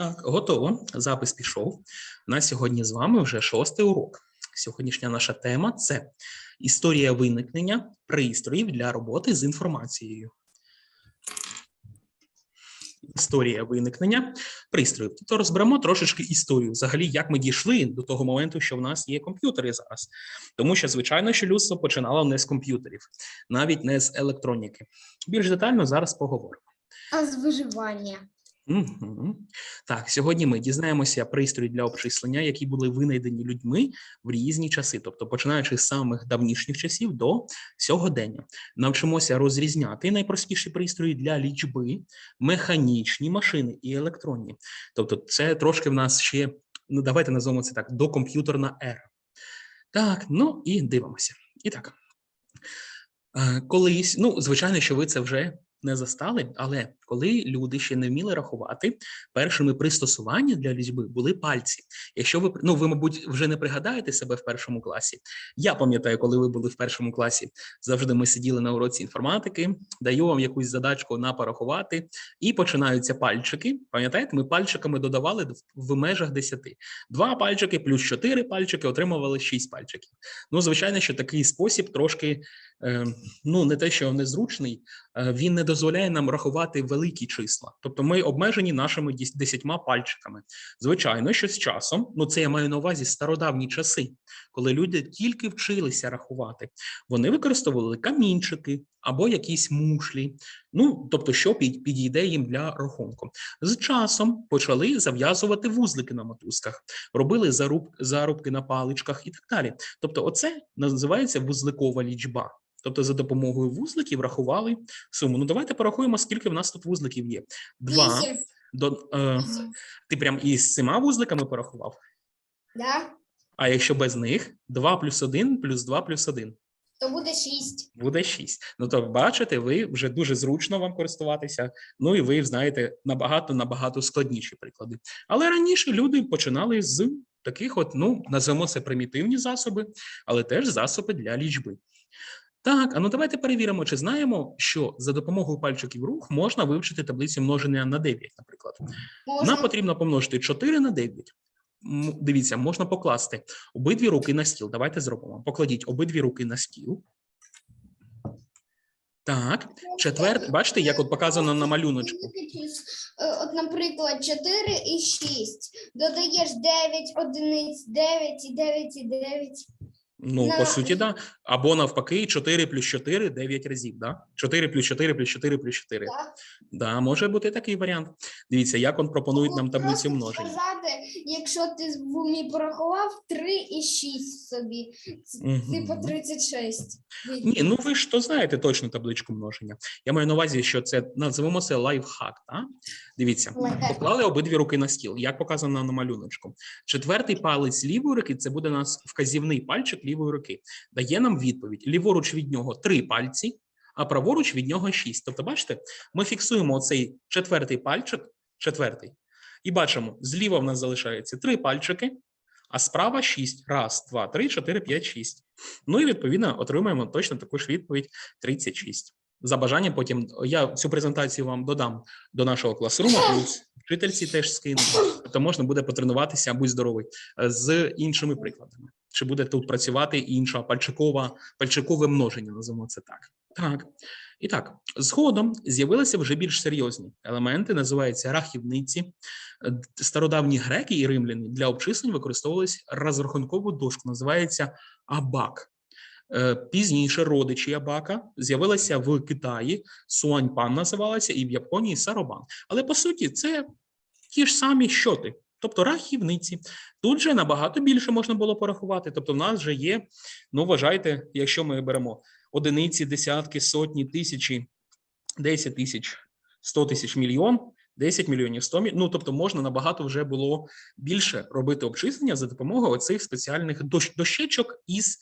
Так, готово. Запис пішов. На сьогодні з вами вже шостий урок. Сьогоднішня наша тема це історія виникнення пристроїв для роботи з інформацією. Історія виникнення пристроїв. Тобто розберемо трошечки історію, взагалі, як ми дійшли до того моменту, що в нас є комп'ютери зараз. Тому що, звичайно, що людство починало не з комп'ютерів, навіть не з електроніки. Більш детально зараз поговоримо. А з виживання. Угу. Так, сьогодні ми дізнаємося пристрої для обчислення, які були винайдені людьми в різні часи, тобто починаючи з самих давнішніх часів до сьогодення. Навчимося розрізняти найпростіші пристрої для лічби, механічні машини і електронні. Тобто, це трошки в нас ще, ну давайте назвемо це так, докомп'ютерна ера. Так, ну і дивимося. І так. Е, Колись, ну, звичайно, що ви це вже не застали, але коли люди ще не вміли рахувати, першими пристосування для лічби були пальці. Якщо ви ну ви, мабуть, вже не пригадаєте себе в першому класі. Я пам'ятаю, коли ви були в першому класі, завжди ми сиділи на уроці інформатики, даю вам якусь задачку на порахувати, і починаються пальчики. Пам'ятаєте, ми пальчиками додавали в- межах 10. Два пальчики плюс чотири пальчики отримували шість пальчиків. Ну, звичайно, що такий спосіб трошки е, ну не те, що незручний, він не дозволяє нам рахувати великі числа. Тобто ми обмежені нашими десятьма пальчиками. Звичайно, що з часом, ну це я маю на увазі стародавні часи, коли люди тільки вчилися рахувати, вони використовували камінчики або якісь мушлі. Ну тобто, що підійде їм для рахунку. З часом почали зав'язувати вузлики на мотузках, робили заруб, зарубки на паличках і так далі. Тобто, оце називається вузликова лічба. Тобто, за допомогою вузликів рахували суму. Ну, давайте порахуємо, скільки в нас тут вузликів є. Два. Вісім. До, е, ти прям із цими вузликами порахував. Да? А якщо без них, 2 плюс 1 плюс 2 плюс 1 То буде шість. буде 6. Ну то бачите, ви вже дуже зручно вам користуватися. Ну і ви знаєте набагато набагато складніші приклади. Але раніше люди починали з таких, от ну назвемо це примітивні засоби, але теж засоби для лічби. Так, а ну давайте перевіримо, чи знаємо, що за допомогою пальчиків рух можна вивчити таблицю множення на 9, наприклад. Можна? Нам потрібно помножити 4 на 9. Дивіться, можна покласти обидві руки на стіл. Давайте зробимо. Покладіть обидві руки на стіл. Так, четвертий, бачите, як от показано на малюночку. От, наприклад, 4 і 6. Додаєш 9 одиниць, 9 і 9 і 9. Ну, по суті, да. Або навпаки, 4 плюс 4 – 9 разів, да? 4 плюс 4 плюс 4 плюс 4. Так. Да, може бути такий варіант. Дивіться, як он пропонують нам таблицю множення. Сказати, якщо ти в умі порахував 3 і 6 собі. Мгм. Типу 36. Ні, ну ви ж то знаєте точно табличку множення. Я маю на увазі, що це називаємо це лайфхак. Так? Дивіться, Лайфхак. поклали обидві руки на стіл, як показано на малюночку. Четвертий палець лівої руки це буде у нас вказівний пальчик лівої руки. Дає нам відповідь: ліворуч від нього три пальці, а праворуч від нього шість. Тобто, бачите, ми фіксуємо цей четвертий пальчик, четвертий, і бачимо, зліва в нас залишається три пальчики, а справа шість. Раз, два, три, чотири, п'ять, шість. Ну і відповідно отримаємо точно таку ж відповідь 36. За бажанням потім я цю презентацію вам додам до нашого класруму, плюс вчительці теж скину, то можна буде потренуватися, будь здоровий, з іншими прикладами. Чи буде тут працювати інша пальчикова, пальчикове множення, називаємо це так. Так. І так, згодом з'явилися вже більш серйозні елементи, називаються рахівниці. Стародавні греки і римляни для обчислень використовувались розрахункову дошку, називається абак. Е, Пізніше родичі Абака з'явилися в Китаї, Суаньпан називалася, і в Японії Саробан. Але по суті, це ті ж самі щоти, тобто рахівниці. Тут же набагато більше можна було порахувати. Тобто, в нас вже є, ну вважайте, якщо ми беремо одиниці, десятки, сотні, тисячі, 10 тисяч, 100 тисяч мільйон. 10 мільйонів 100 мільйонів. Ну, тобто можна набагато вже було більше робити обчислення за допомогою оцих спеціальних дощ... дощечок із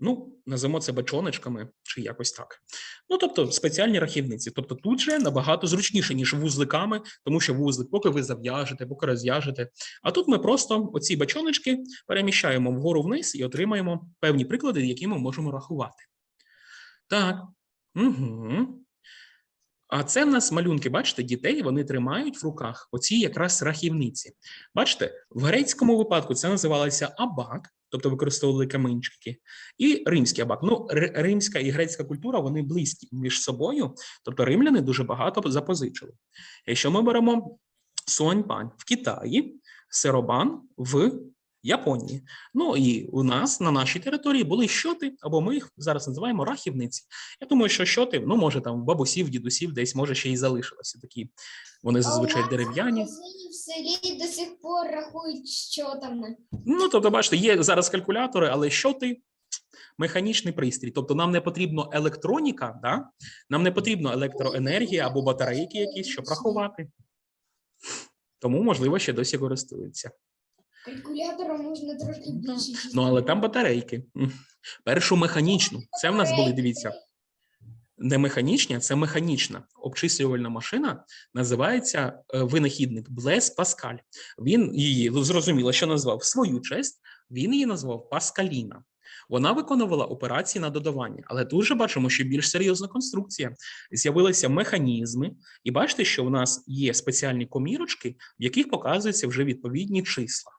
ну, називаємо це бачоночками чи якось так. Ну, тобто спеціальні рахівниці. Тобто тут же набагато зручніше, ніж вузликами, тому що вузлик, поки ви зав'яжете, поки розв'яжете. А тут ми просто оці бачоночки переміщаємо вгору вниз і отримаємо певні приклади, які ми можемо рахувати. Так. Угу. А це в нас малюнки, бачите, дітей вони тримають в руках оці якраз рахівниці. Бачите, в грецькому випадку це називалося абак, тобто використовували камінчики, і римський абак. Ну, римська і грецька культура вони близькі між собою, тобто римляни дуже багато запозичили. Якщо ми беремо суаньпань в Китаї, сиробан в Японії. Ну і у нас на нашій території були щоти, або ми їх зараз називаємо рахівниці. Я думаю, що щоти, ну може там бабусів, дідусів десь може ще й залишилося такі. Вони зазвичай дерев'яні. В селі до сих пор рахують, що там. Ну, тобто, бачите, є зараз калькулятори, але що ти? Механічний пристрій. Тобто нам не потрібно електроніка, да? нам не потрібно електроенергія або батарейки якісь, щоб рахувати. Тому, можливо, ще досі користуються. Калькулятором можна трошки більше. Ну, але там батарейки. Першу механічну. Це в нас були, дивіться, не механічні, а це механічна обчислювальна машина. Називається е, винахідник Блес Паскаль. Він її ну, зрозуміло, що назвав в свою честь. Він її назвав Паскаліна. Вона виконувала операції на додавання, але тут же бачимо, що більш серйозна конструкція. З'явилися механізми, і бачите, що в нас є спеціальні комірочки, в яких показуються вже відповідні числа.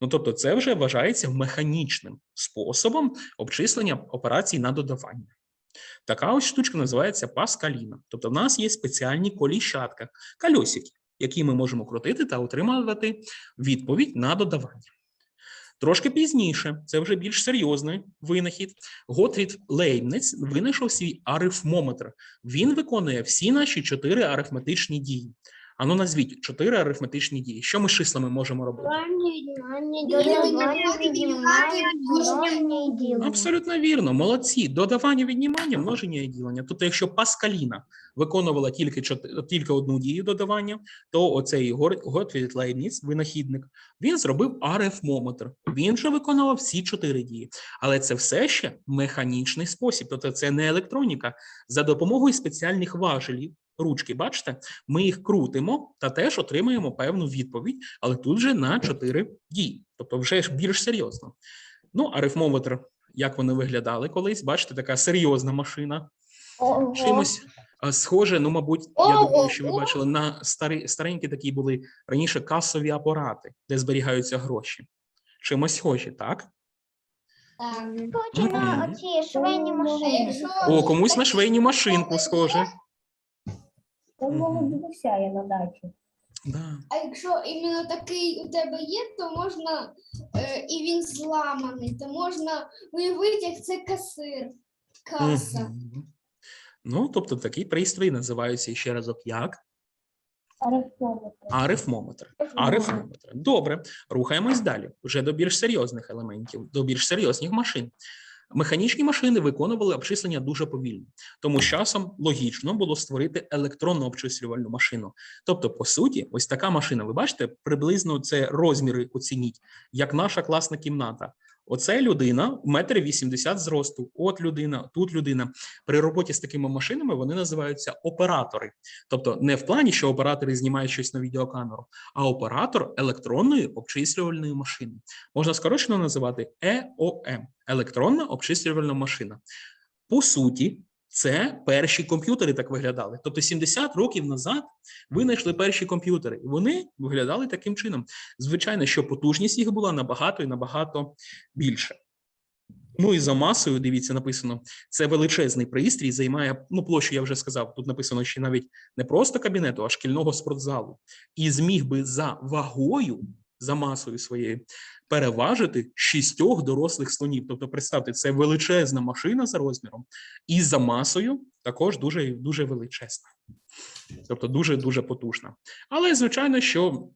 Ну тобто, це вже вважається механічним способом обчислення операцій на додавання. Така ось штучка називається паскаліна. Тобто, в нас є спеціальні коліщатка, кольосики, які ми можемо крутити та отримувати відповідь на додавання. Трошки пізніше, це вже більш серйозний винахід. Готрід Лейбниц винайшов свій арифмометр. Він виконує всі наші чотири арифметичні дії. Ану, назвіть чотири арифметичні дії. Що ми з числами можемо робити? Абсолютно вірно, молодці. Додавання, віднімання, множення і ділення. Тобто, якщо Паскаліна виконувала тільки тільки одну дію додавання, то оцей Готфрід Лейбніц, винахідник, він зробив арифмометр. Він же виконував всі чотири дії. Але це все ще механічний спосіб, тобто це не електроніка. За допомогою спеціальних важелів, ручки, бачите, ми їх крутимо та теж отримаємо певну відповідь, але тут же на чотири дії, тобто вже більш серйозно. Ну, арифмометр, як вони виглядали колись, бачите, така серйозна машина. Чимось схоже, ну, мабуть, я думаю, що ви бачили на старі, старенькі такі були раніше касові апарати, де зберігаються гроші. Чимось схожі, так? Так. Схожі на оці швейні А машини. О, комусь на швейну машинку схоже. Мгм. мого дідуся є на дачі. Да. А якщо іменно такий у тебе є, то можна, е, і він зламаний, то можна уявити, як це касир, каса. Мгм. Ну, тобто такий пристрій називається ще разок як Арифмометр. арифмометр. Арифмометр. Добре, рухаємось далі. Вже до більш серйозних елементів, до більш серйозних машин. Механічні машини виконували обчислення дуже повільно, тому з часом логічно було створити електронну обчислювальну машину. Тобто, по суті, ось така машина. Ви бачите, приблизно це розміри оцініть, як наша класна кімната. Оце людина, метр вісімдесят зросту. От людина, тут людина. При роботі з такими машинами вони називаються оператори. Тобто, не в плані, що оператори знімають щось на відеокамеру, а оператор електронної обчислювальної машини. Можна скорочено називати ЕОМ електронна обчислювальна машина. По суті, це перші комп'ютери так виглядали. Тобто 70 років назад винайшли перші комп'ютери, і вони виглядали таким чином. Звичайно, що потужність їх була набагато і набагато більше. Ну і за масою, дивіться, написано, це величезний пристрій, займає ну, площу, я вже сказав. Тут написано ще навіть не просто кабінету, а шкільного спортзалу. І зміг би за вагою, за масою своєю, переважити шістьох дорослих слонів. Тобто, представте, це величезна машина за розміром, і за масою також дуже дуже величезна. Тобто дуже дуже потужна. Але звичайно, що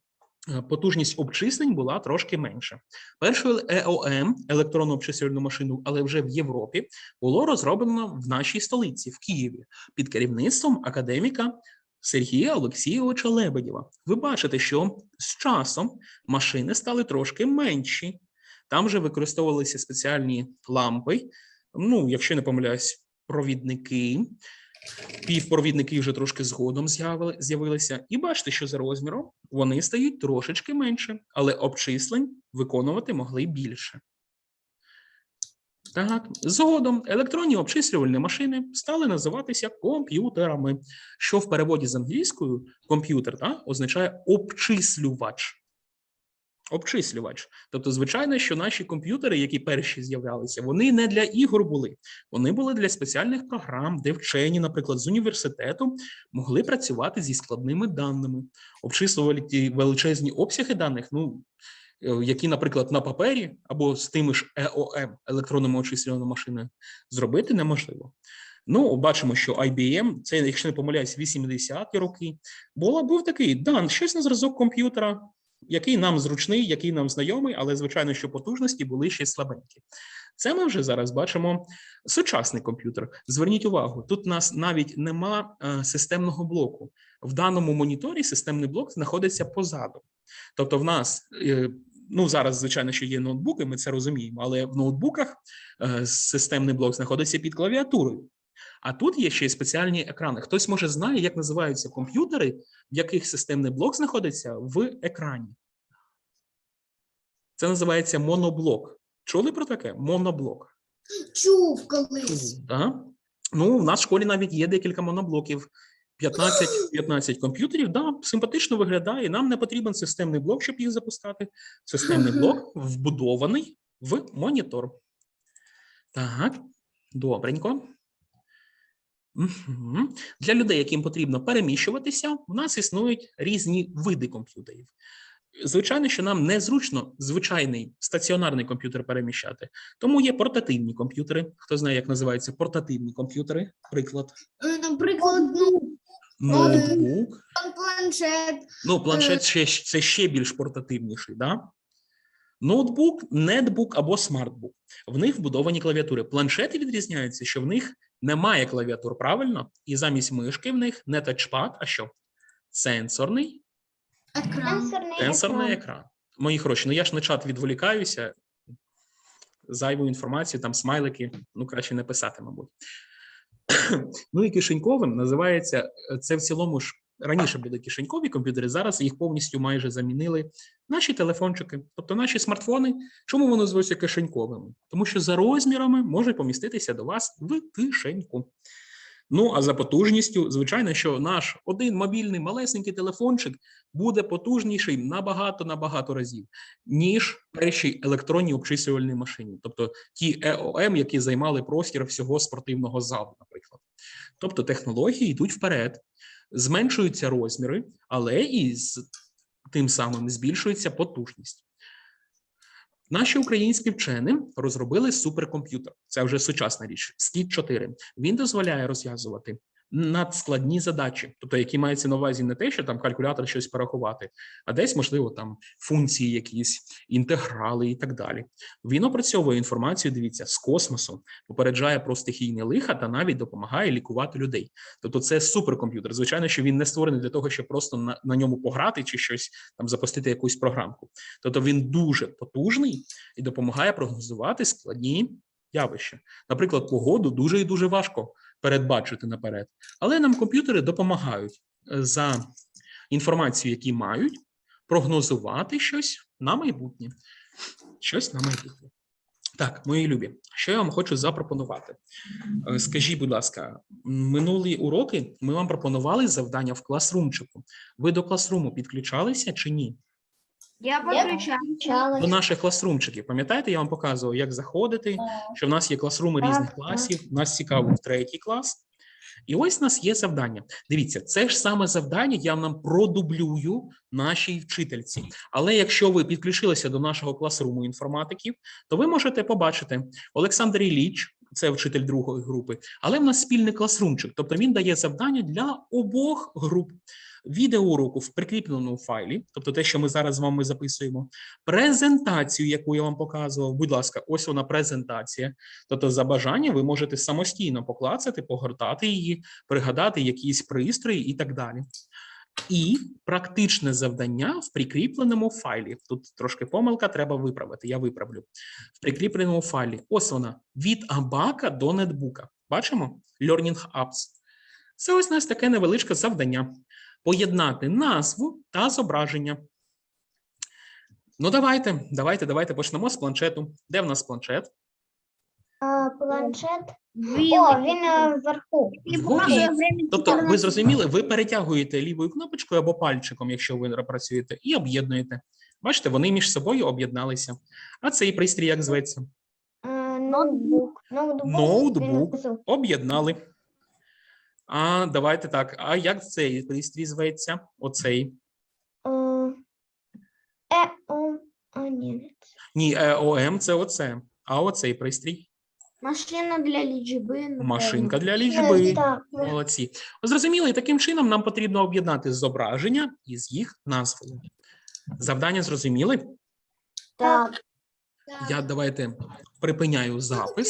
е, потужність обчислень була трошки менша. Першу ЕОМ, електронну обчислювальну машину, але вже в Європі, було розроблено в нашій столиці, в Києві, під керівництвом академіка Сергія Олексійовича Лебедєва. Ви бачите, що з часом машини стали трошки менші. Там вже використовувалися спеціальні лампи. Ну, якщо не помиляюсь, провідники. Півпровідники вже трошки згодом з'явили- з'явилися. І бачите, що за розміром вони стають трошечки менше, але обчислень виконувати могли більше. Так, згодом електронні обчислювальні машини стали називатися комп'ютерами, що в переводі з англійською комп'ютер та, означає обчислювач. Обчислювач. Тобто, звичайно, що наші комп'ютери, які перші з'являлися, вони не для ігор були. Вони були для спеціальних програм, де вчені, наприклад, з університету могли працювати зі складними даними, обчислювали ті величезні обсяги даних, ну які, наприклад, на папері або з тими ж ЕОМ електронними очислювальними машинами зробити неможливо. Ну, бачимо, що IBM, це, якщо не помиляюсь, 80-ті роки, була був такий дан, щось на зразок комп'ютера, який нам зручний, який нам знайомий, але звичайно, що потужності були ще слабенькі. Це ми вже зараз бачимо сучасний комп'ютер. Зверніть увагу, тут у нас навіть нема е, системного блоку. В даному моніторі системний блок знаходиться позаду. Тобто, в нас е, ну зараз, звичайно, що є ноутбуки, ми це розуміємо, але в ноутбуках е, системний блок знаходиться під клавіатурою. А тут є ще й спеціальні екрани. Хтось може знає, як називаються комп'ютери, в яких системний блок знаходиться в екрані. Це називається моноблок. Чули про таке? Моноблок. Чув колись. Так. Ну, в нас в школі навіть є декілька моноблоків. 15, 15 комп'ютерів, да, симпатично виглядає. Нам не потрібен системний блок, щоб їх запускати. Системний блок вбудований в монітор. Так, добренько. Для людей, яким потрібно переміщуватися, у нас існують різні види комп'ютерів. Звичайно, що нам незручно звичайний стаціонарний комп'ютер переміщати, тому є портативні комп'ютери. Хто знає, як називаються портативні комп'ютери? Приклад. Е, Наприклад, ну, Ноутбук. планшет. Ну, планшет ще, це ще більш портативніший, да? Ноутбук, нетбук або смартбук. В них вбудовані клавіатури. Планшети відрізняються, що в них немає клавіатур правильно, і замість мишки в них не тачпад, а що? Сенсорний, Екран. сенсорний екран. Мої хороші, ну я ж на чат відволікаюся. Зайву інформацію, там смайлики, ну краще не писати, мабуть. ну і кишеньковим називається е, це в цілому ж раніше були кишенькові комп'ютери, зараз їх повністю майже замінили наші телефончики, тобто наші смартфони. Чому вони звуться кишеньковими? Тому що за розмірами може поміститися до вас в кишеньку. Ну а за потужністю, звичайно, що наш один мобільний малесенький телефончик буде потужніший набагато набагато разів, ніж перші електронні обчислювальні машини, тобто ті ЕОМ, які займали простір всього спортивного залу, наприклад. Тобто технології йдуть вперед, зменшуються розміри, але і з тим самим збільшується потужність. Наші українські вчені розробили суперкомп'ютер. Це вже сучасна річ. Скіт 4 Він дозволяє розв'язувати надскладні задачі, тобто які мається на увазі не те, що там калькулятор щось порахувати, а десь, можливо, там функції, якісь інтеграли і так далі. Він опрацьовує інформацію. Дивіться з космосу, попереджає про стихійні лиха та навіть допомагає лікувати людей. Тобто, це суперкомп'ютер. Звичайно, що він не створений для того, щоб просто на, на ньому пограти чи щось там запустити якусь програмку. Тобто він дуже потужний і допомагає прогнозувати складні явища. Наприклад, погоду дуже і дуже важко передбачити наперед, але нам комп'ютери допомагають е, за інформацією, які мають, прогнозувати щось на майбутнє. Щось на майбутнє. Так, мої любі, що я вам хочу запропонувати? Е, Скажіть, будь ласка, минулі уроки ми вам пропонували завдання в класрумчику. Ви до класруму підключалися чи ні? Я Почали. До наших класрумчиків. Пам'ятаєте, я вам показував, як заходити, що в нас є класруми Так, різних так. класів. Нас цікавив третій клас. І ось у нас є завдання. Дивіться, це ж саме завдання я нам продублюю нашій вчительці. Але якщо ви підключилися до нашого класруму інформатиків, то ви можете побачити Олександр Ілліч, це вчитель другої групи, але в нас спільний класрумчик, тобто він дає завдання для обох груп. Відео уроку в прикріпленому файлі, тобто те, що ми зараз з вами записуємо, презентацію, яку я вам показував. Будь ласка, ось вона презентація. Тобто, за бажання ви можете самостійно поклацати, погортати її, пригадати якісь пристрої і так далі. І практичне завдання в прикріпленому файлі. Тут трошки помилка, треба виправити. Я виправлю. В прикріпленому файлі. Ось вона від абака до нетбука. Бачимо? Learning Apps. Це ось у нас таке невеличке завдання. Поєднати назву та зображення. Ну, давайте, давайте, давайте почнемо з планшету. Де в нас планшет? А, планшет. О, він е, вверху. Вгорі. Тобто, ви зрозуміли, ви перетягуєте лівою кнопочкою або пальчиком, якщо ви працюєте, і об'єднуєте. Бачите, вони між собою об'єдналися. А цей пристрій як зветься? Е, Ноутбук. Ноутбук. Ноутбук. Він внизу. Об'єднали. А давайте так. А як цей пристрій зветься? Оцей. Е, Е, о, а, ні, це. Ні, е, ОМ це оце. А оцей пристрій? Машина для лічби. Машинка для Е, лічби. Молодці. Зрозуміло, і таким чином нам потрібно об'єднати зображення із їх назвою. Завдання зрозуміли? Так. Я давайте припиняю запис.